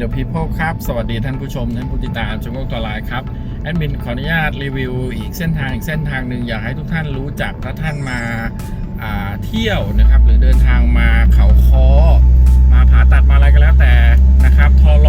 The People ครับ สวัสดีท่านผู้ชม ท่านผู้ติดตามชมโลกตัวลายครับ แอดมินขออนุญาตรีวิวอีกเส้นทางอีกเส้นทางหนึ่งอยากให้ทุกท่านรู้จักถ้าท่านมาาเที่ยวนะครับ หรือเดินทางมาเขาคอมาผาตัดมาอะไรก็แล้วแต่นะครับทล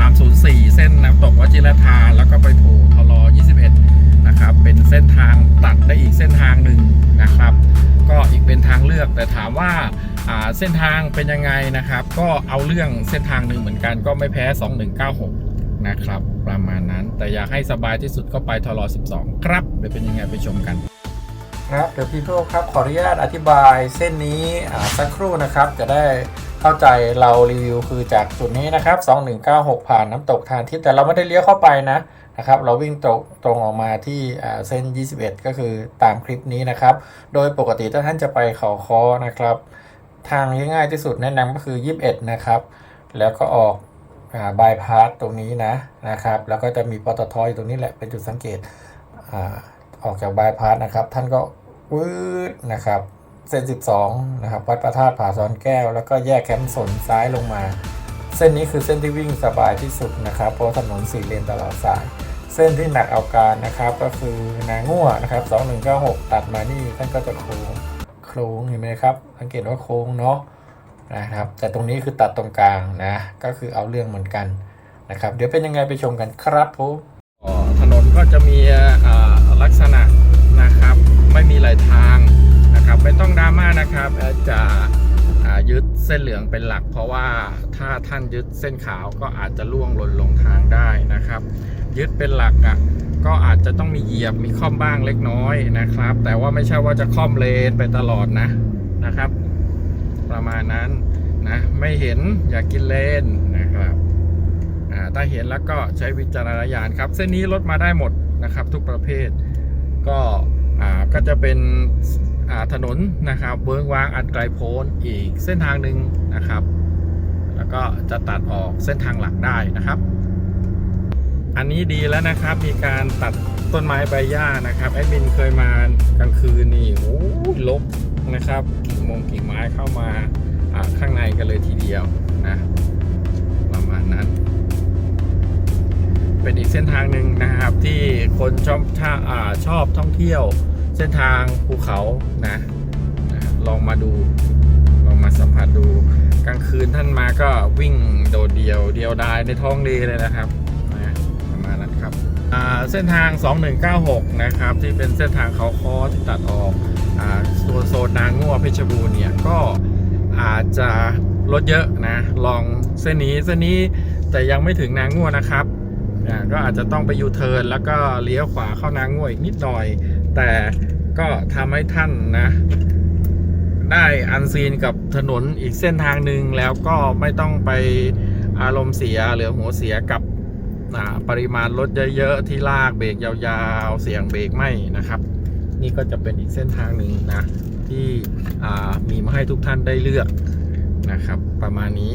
2304 เส้นน้ำตกวชิรธาแล้วก็ไปโผล่ทล21 นะครับ เป็นเส้นทางตัดได้อีกเส้นทางหนึ่งนะครับ ก็อีกเป็นทางเลือกแต่ถามว่าเส้นทางเป็นยังไงนะครับ ก็เอาเรื่องเส้นทางหนึ่งเหมือนกันก็ไม่แพ้ 2196 นะครับ ประมาณนั้น แต่อยากให้สบายที่สุดก็ไปทร12 ครับเดี๋ยวเป็นยังไงไปชมกันครับเดี๋ยวพี่โก้ครับขออนุญาตอธิบายเส้นนี้สักครู่นะครับ จะได้เข้าใจเรารีวิวคือจากจุดนี้นะครับ 2196 ผ่านน้ำตกทานทิพย์แต่เราไม่ได้เลี้ยวเข้าไปนะ นะครับเราวิ่งตรงตรงออกมาที่อ่าเส้น 21 ก็คือตามคลิปนี้นะครับ โดยปกติถ้าท่านจะไปเขาคอนะครับ ทางที่ง่ายที่สุดแนะนำก็คือ 21 นะครับ แล้วก็ออกบายพาสตรงนี้นะนะครับ แล้วก็จะมีปตทอยู่ตรงนี้แหละเป็นจุดสังเกตอออกจากบายพาสนะครับ ท่านก็วืดนะครับเส้น 12 นะครับ วัดพระธาตุผาซ้อนแก้ว แล้วก็แยกแคมป์สนซ้ายลงมา เส้นนี้คือเส้นที่วิ่งสบายที่สุดนะครับ เพราะถนนสี่เลนตลอดสาย เส้นที่หนักเอาการนะครับ ก็คือนาง่วนะครับ 2196 ตัดมานี่ท่านก็จะโค้งโค้งเห็นไหมครับสังเกตว่าโค้งเนาะนะครับ แต่ตรงนี้คือตัดตรงกลางนะ ก็คือเอาเรื่องเหมือนกันนะครับ เดี๋ยวเป็นยังไงไปชมกันครับผมถนนก็จะมีลักษณะนะครับ ไม่มีไหลทางนะครับ ไม่ต้องดราม่านะครับจะยึดเส้นเหลืองเป็นหลัก เพราะว่าถ้าท่านยึดเส้นขาวก็อาจจะล่วงหล่นลงทางได้นะครับ ยึดเป็นหลักอะก็อาจจะต้องมีเหยียบมีค่อมบ้างเล็กน้อยนะครับ แต่ว่าไม่ใช่ว่าจะค่อมเลนไปตลอดนะนะครับ ประมาณนั้นนะไม่เห็นอย่ากกินเลนนะครับอ่าถ้าเห็นแล้วก็ใช้วิจารณญาณครับ เส้นนี้รถมาได้หมดนะครับ ทุกประเภท ก็อ่าก็จะเป็นอ่าถนนนะครับเวิ้งวางอันไกลโพ้นอีกเส้นทางหนึ่งนะครับ แล้วก็จะตัดออกเส้นทางหลักได้นะครับ อันนี้ดีแล้วนะครับ มีการตัดต้นไม้ใบหญ้านะครับแอดมินเคยมากลางคืนนี่โอ้ยลกนะครับกิ่งมงกิ่งไม้เข้ามาข้างในกันเลยทีเดียวนะประมาณนั้น เป็นอีกเส้นทางหนึ่งนะครับที่คนชอบท่าอาชอบท่องเที่ยว เส้นทางภูเขานะนะลองมาดูลองมาสัมผัสดูกลางคืนท่านมาก็วิ่งโดดเดี่ยวเดียวดายในท้องเลเลยนะครับ เส้นทาง 2196 นะครับ ที่เป็นเส้นทางเขาคอที่ตัดออกอ่าโซนโซนนางงัวเพชรบูรณ์เนี่ย ก็อาจจะรถเยอะนะ ลองเส้นนี้เส้นนี้แต่ยังไม่ถึงนางงัวนะครับก็อาจจะต้องไปยูเทิร์นแล้วก็เลี้ยวขวาเข้านางงัวอีกนิดหน่อย แต่ก็ทำให้ท่านนะได้อันซีนกับถนนอีกเส้นทางหนึ่งแล้วก็ไม่ต้องไปอารมณ์เสียหรือหัวเสียกับ ปริมาณรถเยอะๆที่ลากเบรกยาวๆ เสียงเบรกไม่นะครับ นี่ก็จะเป็นอีกเส้นทางหนึ่งนะที่มีมาให้ทุกท่านได้เลือกนะครับ ประมาณนี้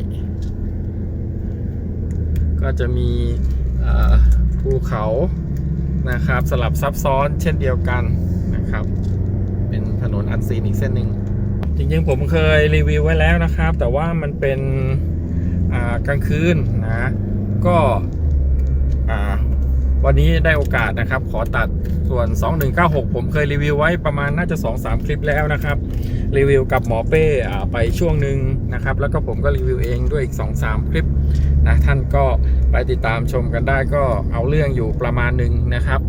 ก็จะมีภูเขานะครับ สลับซับซ้อนเช่นเดียวกันนะครับ เป็นถนนอันซีนอีกเส้นหนึ่งจริงๆผมเคยรีวิวไว้แล้วนะครับ แต่ว่ามันเป็นกลางคืนนะก็ วันนี้ได้โอกาสนะครับ ขอตัดส่วน 2196 ผมเคยรีวิวไว้ประมาณน่าจะ 2-3 คลิปแล้วนะครับ รีวิวกับหมอเป้ไปช่วงหนึ่งนะครับ แล้วก็ผมก็รีวิวเองด้วยอีก 2-3 คลิปนะท่านก็ไปติดตามชมกันได้ก็เอาเรื่องอยู่ประมาณหนึ่งนะครับ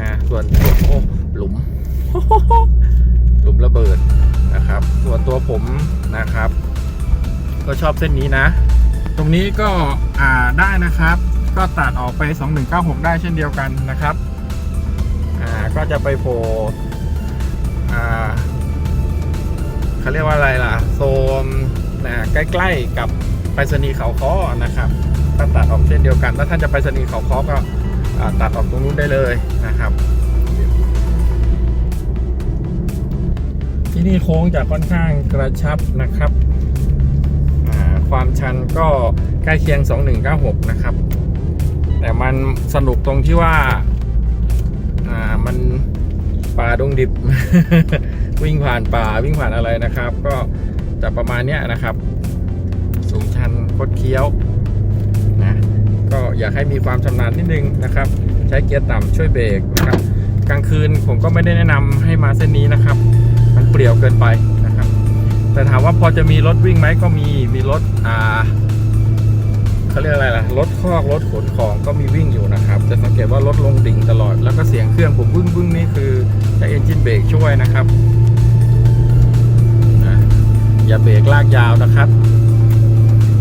นะส่วนโอ้หหลุม หลุมระเบิดนะครับ ส่วนตัวผมนะครับ ก็ชอบเส้นนี้นะ ตรงนี้ก็อ่าได้นะครับ ก็ตัดออกไป 2196 ได้เช่นเดียวกันนะครับ อ่า ก็จะไปโผล่อ่าเขาเรียกว่าอะไรล่ะ โซนนะใกล้ๆกับไปรษณีย์เขาค้อนะครับก็ตัดออกเช่นเดียวกัน ถ้าท่านจะไปรษณีย์เขาค้อก็อ่าตัดออกตรงนู้นได้เลยนะครับ ที่นี่โค้งจะค่อนข้างกระชับนะครับอ่าความชันก็ใกล้เคียง 2196 นะครับ แต่มันสนุกตรงที่ว่า อ่า มันป่าดงดิบ วิ่งผ่านป่าวิ่งผ่านอะไรนะครับ ก็จะประมาณเนี้ยนะครับ สูงชันคดเคี้ยวนะก็อยากให้มีความชำนาญนิดนึงนะครับ ใช้เกียร์ต่ำช่วยเบรกนะครับกลางคืนผมก็ไม่ได้แนะนำให้มาเส้นนี้นะครับ มันเปลี่ยวเกินไปนะครับ แต่ถามว่าพอจะมีรถวิ่งไหมก็มีมีรถอ่า เขาเรียกอะไรล่ะรถคอกรถขนของก็มีวิ่งอยู่นะครับ จะสังเกตว่ารถลงดิ่งตลอด แล้วก็เสียงเครื่องผมบึ้งบึ้งนี่คือใช้เอนจินเบรกช่วยนะครับนะอย่าเบรกลากยาวนะครับ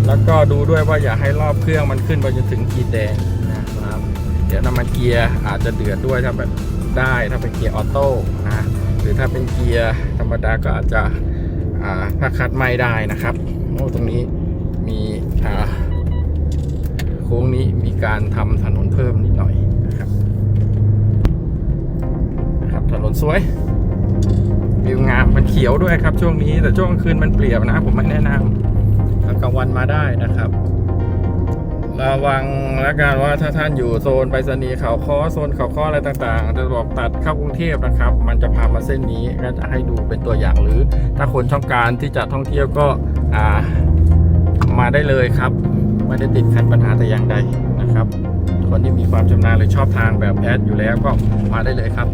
แล้วก็ดูด้วยว่าอย่าให้รอบเครื่องมันขึ้นไปจนถึงขีดแดงนะครับเดี๋ยวน้ำมันเกียร์อาจจะเดือดด้วยถ้าแบบได้ถ้าเป็นเกียร์ออโต้นะหรือถ้าเป็นเกียร์ธรรมดาก็อาจจะอ่าคัดไม่ได้นะครับโอ้ตรงนี้มีอ่า โค้งนี้มีการทำถนนเพิ่มนิดหน่อยนะครับนะครับ ถนนสวยวิวงามมันเขียวด้วยครับช่วงนี้แต่ช่วงคืนมันเปลี่ยวนะ ผมไม่แนะนำแล้วกลางวันมาได้นะครับระวังแล้วกันว่าถ้าท่านอยู่โซนไปรษณีย์เขาค้อโซนเขาค้ออะไรต่างๆ จะบอกตัดเข้ากรุงเทพนะครับ มันจะพามาเส้นนี้ก็จะให้ดูเป็นตัวอย่างหรือ ถ้าคนช่องการที่จะท่องเที่ยวก็มาได้เลยครับ ไม่ได้ติดขัดปัญหาแต่อย่างใดนะครับ คนที่มีความชำนาญหรือชอบทางแบบแอดอยู่แล้วก็มาได้เลยครับ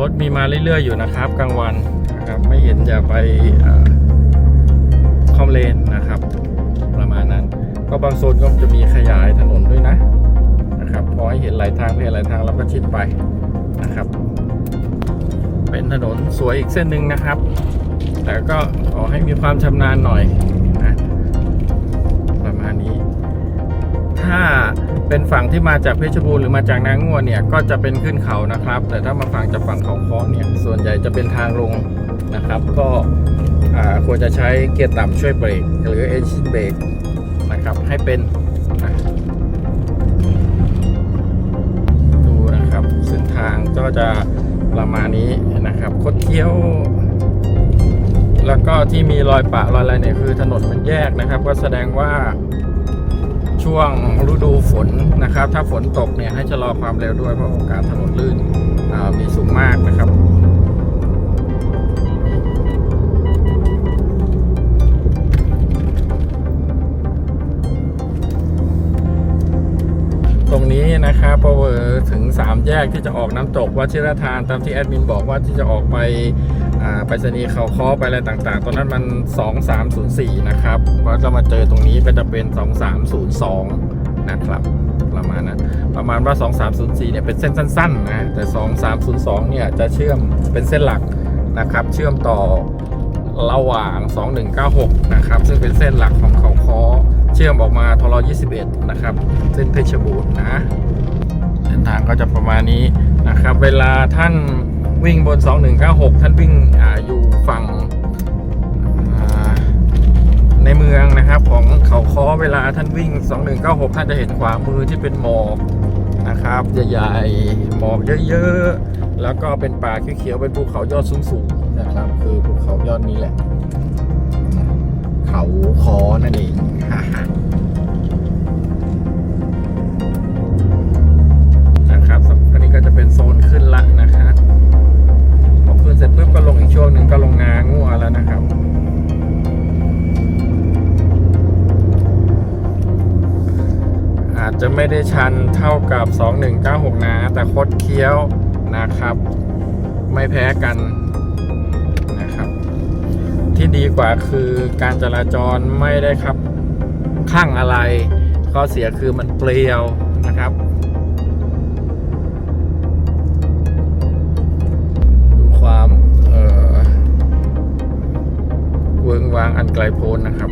รถมีมาเรื่อยๆอยู่นะครับ กลางวันนะครับไม่เห็นอย่าไปอ่าคอมเลนนะครับ ประมาณนั้น ก็บางโซนก็จะมีขยายถนนด้วยนะนะครับพอให้เห็นหลายทางเห็นหลายทางแล้วก็ชิดไปนะครับ เป็นถนนสวยอีกเส้นหนึ่งนะครับ แต่ก็ขอให้มีความชำนาญหน่อย ถ้าเป็นฝั่งที่มาจากเพชรบูรณ์หรือมาจากนางงวนเนี่ยก็จะเป็นขึ้นเขานะครับ แต่ถ้ามาฝั่งจากฝั่งเขาค้อเนี่ยส่วนใหญ่จะเป็นทางลงนะครับ ก็ควรจะใช้เกียร์ต่ำช่วยเบรกหรือเอนจินเบรกนะครับให้เป็นดูนะครับเส้นทางก็จะประมาณนี้นะครับคดเคี้ยว แล้วก็ที่มีรอยปะรอยอะไรเนี่ยคือถนนมันแยกนะครับ ก็แสดงว่า ช่วงฤดูฝนนะครับ ถ้าฝนตกเนี่ยให้ชะลอความเร็วด้วยเพราะโอกาสถนนลื่นมีสูงมากนะครับตรงนี้นะครับพอเวอถึง 3 แยกที่จะออกน้ำตกวัชิรทานตามที่แอดมินบอกว่าที่จะออกไป ไปรษณีย์เขาค้อไปอะไรต่างๆตรงนั้นมัน 2304 นะครับพอจะมาเจอตรงนี้ก็จะเป็น 2302 นะครับ ประมาณนั้น ประมาณว่า 2304 เนี่ยเป็นเส้นสั้น ๆ นะ แต่ 2302 เนี่ยจะเชื่อมเป็นเส้นหลักนะครับ เชื่อมต่อระหว่าง 2196 นะครับ ซึ่งเป็นเส้นหลักของเขาค้อเชื่อมออกมาทร21 นะครับ เส้นเพชรบูรณ์นะ เส้นทางก็จะประมาณนี้นะครับ เวลาท่าน วิ่งบน 2196 ท่านวิ่งออยู่ฝั่งในเมืองนะครับ ของเขาค้อเวลาท่านวิ่ง 2196 ท่านจะเห็นขวามือที่เป็นหมอกนะครับใหญ่ๆหมอกเยอะๆ แล้วก็เป็นป่าเขียวๆเป็นภูเขายอดสูงๆนะครับ คือภูเขายอดนี้แหละ เขาคอนั่นเองนะครับอันนี้ก็จะเป็นโซนขึ้นละนะครับ ร็จปุ๊บก็ลงอีกช่วงหนึ่งก็ลงนางัวแล้วนะครับ อาจจะไม่ได้ชันเท่ากับ 2196 นะ แต่คดเคี้ยวนะครับ ไม่แพ้กันนะครับ ที่ดีกว่าคือการจราจรไม่ได้ครับข้างอะไร ข้อเสียคือมันเปลี่ยวนะครับ วางอันไกลโพ้นนะครับ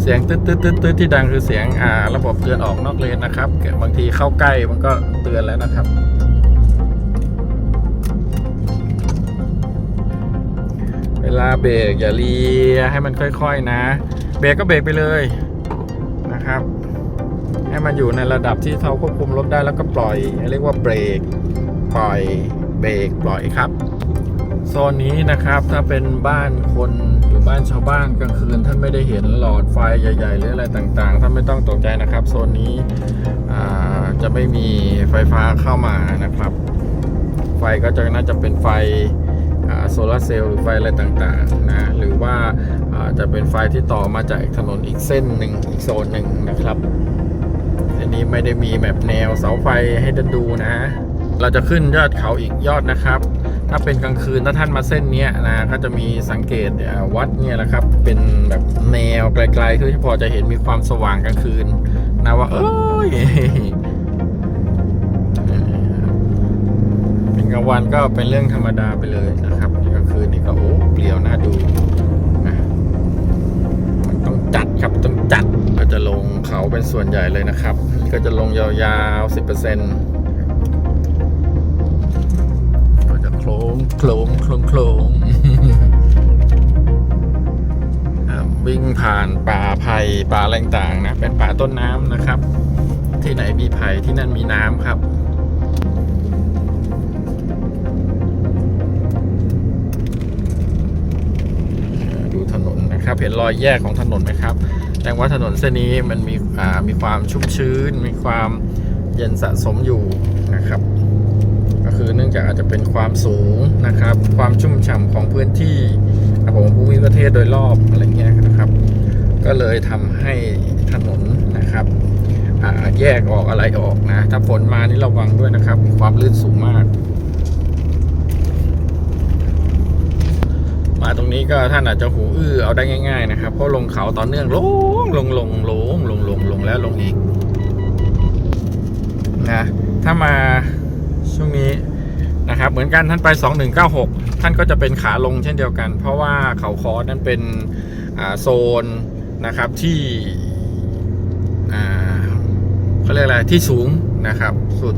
เสียงตืดตืดตืดตืดที่ดังคือเสียงอ่าระบบเตือนออกนอกเลนนะครับบางทีเข้าใกล้มันก็เตือนแล้วนะครับ เวลาเบรกอย่าเลียให้มันค่อย ๆนะ เบรกก็เบรกไปเลยนะครับให้มันอยู่ในระดับที่เขาควบคุมรถได้แล้วก็ปล่อย เรียกว่าเบรก ปล่อย เบรก ปล่อยครับ โซนนี้นะครับถ้าเป็นบ้านคนหรือบ้านชาวบ้านกลางคืนท่านไม่ได้เห็นหลอดไฟใหญ่ ๆ หรืออะไรต่างๆท่านไม่ต้องตกใจนะครับ โซนนี้จะไม่มีไฟฟ้าเข้ามานะครับ ไฟก็จะน่าจะเป็นไฟโซลาเซลล์หรือไฟอะไรต่างๆนะหรือว่าจะเป็นไฟที่ต่อมาจากอีกถนนอีกเส้นหนึ่งอีกโซนหนึ่งนะครับอันนี้ไม่ได้มีแบบแนวเสาไฟให้ท่านดูนะ เราจะขึ้นยอดเขาอีกยอดนะครับ ถ้าเป็นกลางคืนถ้าท่านมาเส้นนี้นะก็จะมีสังเกตวัดเนี่ยแหละครับ เป็นแบบแนวไกลๆที่พอจะเห็นมีความสว่างกลางคืนนะว่า เอ้ยเป็นกลางวันก็เป็นเรื่องธรรมดาไปเลยนะครับกลางคืนนี่ก็โอ้เปลี่ยวน่าดูนะมันต้องจัดครับต้องจัดก็จะลงเขาเป็นส่วนใหญ่เลยนะครับ ก็จะลงยาวๆ10%ก็ โคลงโคลงโคลงโคลงวิ่งผ่านป่าไผ่ป่าอะไรต่างนะ เป็นป่าต้นน้ำนะครับ ที่ไหนมีไผ่ที่นั่นมีน้ำครับดูถนนนะครับ เห็นรอยแยกของถนนไหมครับแสดงว่าถนนเส้นนี้มันมีมีความชุ่มชื้น มีความเย็นสะสมอยู่นะครับ ก็คือเนื่องจากอาจจะเป็นความสูงนะครับ ความชุ่มฉ่ำของพื้นที่ครับผมภูมิประเทศโดยรอบอะไรเงี้ยนะครับ ก็เลยทำให้ถนนนะครับแยกออกอะไรออกนะ ถ้าฝนมานี่ระวังด้วยนะครับ มีความลื่นสูงมาก มาตรงนี้ก็ท่านอาจจะหูอื้อเอาได้ง่าย ๆ นะครับ เพราะลงเขาต่อเนื่องลงลงลงลงลงลงลงแล้วลงอีกนะถ้ามา ช่วงนี้นะครับเหมือนกันท่านไป 2196 ท่านก็จะเป็นขาลงเช่นเดียวกัน เพราะว่าเขาคอนั้นเป็นโซนนะครับที่เขาเรียกอะไรที่สูงนะครับ สุด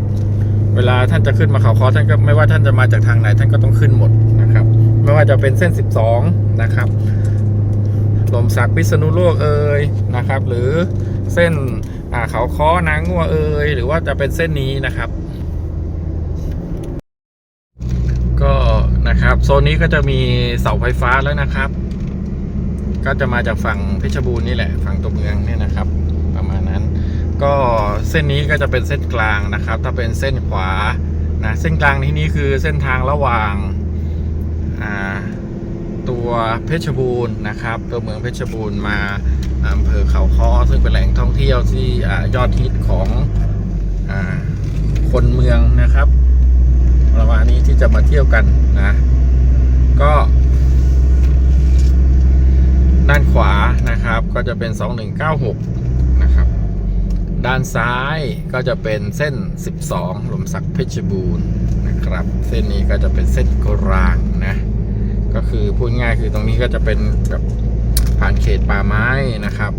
เวลาท่านจะขึ้นมาเขาคอท่านก็ไม่ว่าท่านจะมาจากทางไหน ท่านก็ต้องขึ้นหมดนะครับ ไม่ว่าจะเป็นเส้น 12 นะครับลมสักพิษณุโลกเอ่ยนะครับ หรือเส้นเขาค้อนางงัวเอ่ยหรือว่าจะเป็นเส้นนี้นะครับ ก็ นะครับ โซนนี้ก็จะมีเสาไฟฟ้าแล้วนะครับ ก็จะมาจากฝั่งเพชรบูรณ์นี่แหละ ฝั่งตัวเมืองเนี่ยนะครับ ประมาณนั้น ก็เส้นนี้ก็จะเป็นเส้นกลางนะครับ ถ้าเป็นเส้นขวานะเส้นกลางที่นี้คือเส้นทางระหว่างาตัวเพชรบูรณ์นะครับ ตัวเมืองเพชรบูรณ์มาอำเภอเขาค้อซึ่งเป็นแหล่งท่องเที่ยวที่อยอดฮิตของอคนเมืองนะครับประมาณนี้ที่จะมาเที่ยวกัน นะ ก็ ด้านขวานะครับก็จะเป็น 2196 นะครับ ด้านซ้ายก็จะเป็นเส้น 12หลมสักเพชรบูรณ์นะครับ เส้นนี้ก็จะเป็นเส้นกลางนะ ก็คือพูดง่ายคือตรงนี้ก็จะเป็นแบบผ่านเขตป่าไม้นะครับ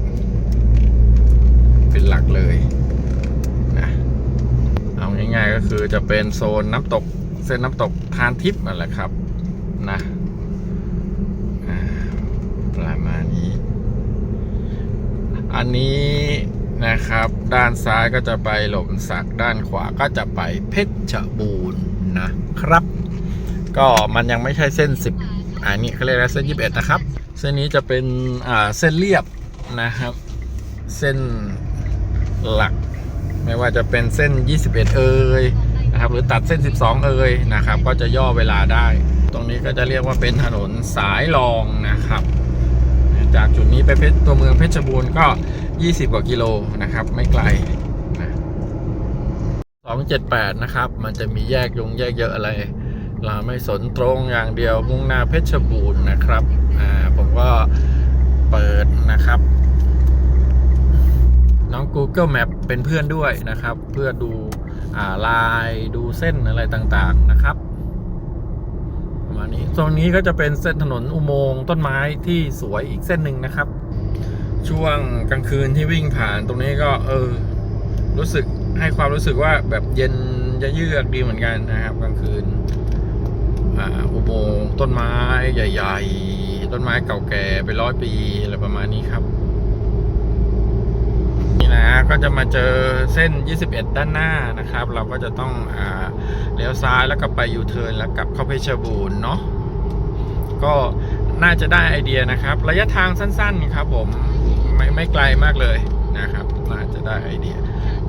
เป็นหลักเลยนะเอาง่ายๆก็คือจะเป็นโซนน้ำตก เส้นน้ำตกทานทิพย์นั่นแหละครับนะประมาณนี้ อันนี้นะครับ ด้านซ้ายก็จะไปหล่มสักด้านขวาก็จะไปเพชรบูรณ์นะครับ ก็มันยังไม่ใช่เส้น 10 อันนี้เขาเรียกว่าเส้น 21 นะครับ เส้นนี้จะเป็นอ่าเส้นเรียบนะครับ เส้นหลัก ไม่ว่าจะเป็นเส้น 21 เอย นะครับ หรือตัดเส้น 12 เอยนะครับ ก็จะย่อเวลาได้ ตรงนี้ก็จะเรียกว่าเป็นถนนสายรองนะครับ จากจุดนี้ไปเพชรตัวเมืองเพชรบูรณ์ก็ 20 กว่ากิโลนะครับ ไม่ไกลนะ278 นะครับ มันจะมีแยกยงแยกเยอะอะไรเราไม่สนตรงอย่างเดียวมุ่งหน้าเพชรบูรณ์นะครับอ่าผมก็เปิดนะครับ น้อง Google Map เป็นเพื่อนด้วยนะครับ เพื่อดู ลายดูเส้นอะไรต่างๆนะครับประมาณนี้ตรงนี้ก็จะเป็นเส้นถนนอุโมงค์ต้นไม้ที่สวยอีกเส้นหนึ่งนะครับ ช่วงกลางคืนที่วิ่งผ่านตรงนี้ก็เออ รู้สึกให้ความรู้สึกว่าแบบเย็นจะเยือกดีเหมือนกันนะครับ กลางคืนอุโมงค์ต้นไม้ใหญ่ ๆ ต้นไม้เก่าแก่ไปร้อยปีอะไรประมาณนี้ครับ นะก็จะมาเจอเส้น 21 ด้านหน้านะครับ เราก็จะต้องอ่าเลี้ยวซ้ายแล้วก็ไปยูเทิร์นแล้วกลับเข้าเพชรบูรณ์เนาะก็น่าจะได้ไอเดียนะครับ ระยะทางสั้นๆครับผมไม่ไม่ไกลมากเลยนะครับ น่าจะได้ไอเดีย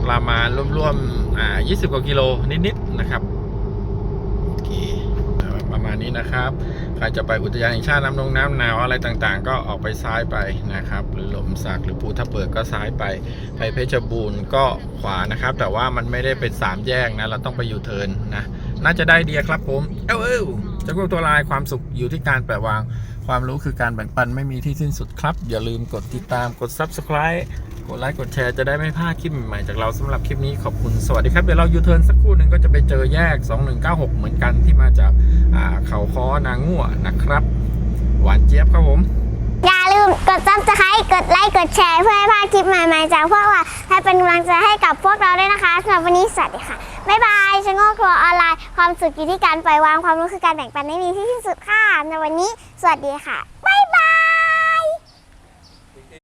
ประมาณร่วมๆอ่า20 กว่ากิโลนิดๆนะครับโอเคประมาณ นี้นะครับ ใครจะไปอุทยานแห่งชาติน้ำนงน้ำหนาวอะไรต่างๆ ก็ออกไปซ้ายไปนะครับ หรือหลมสักหรือภูทับเบิกก็ซ้ายไป ไปเพชรบูรณ์ก็ขวานะครับ แต่ว่ามันไม่ได้เป็นสามแยกนะ เราต้องไปยูเทิร์นนะ น่าจะได้เดียครับผม เอ้าเอ้าจะพวกตัวลายความสุขอยู่ที่การแปลวาง ความรู้คือการแบ่งปันไม่มีที่สิ้นสุดครับ อย่าลืมกดติดตามกด subscribe กดไลค์กดแชร์จะได้ไม่พลาดคลิปใหม่ๆจากเราสำหรับคลิปนี้ขอบคุณสวัสดีครับ เดี๋ยวเรายูเทิร์นสักครู่หนึ่งก็จะไปเจอแยก 2196 เหมือนกันที่มาจากอ่าเขาค้อนางงั่วนะครับ หวานเจี๊ยบครับผมอย่าลืมกดซับสไครต์กดไลค์กดแชร์เพื่อให้พลาดคลิปใหม่ๆจากพวกเราให้เป็นกำลังใจให้กับพวกเราด้วยนะคะสำหรับวันนี้สวัสดีค่ะบ๊ายบายชะโงกครัวออนไลน์ความสุขอยู่ที่การปล่อยวางความรู้คือการแบ่งปันไม่มีที่สิ้นสุดค่ะในวันนี้ สวัสดีค่ะ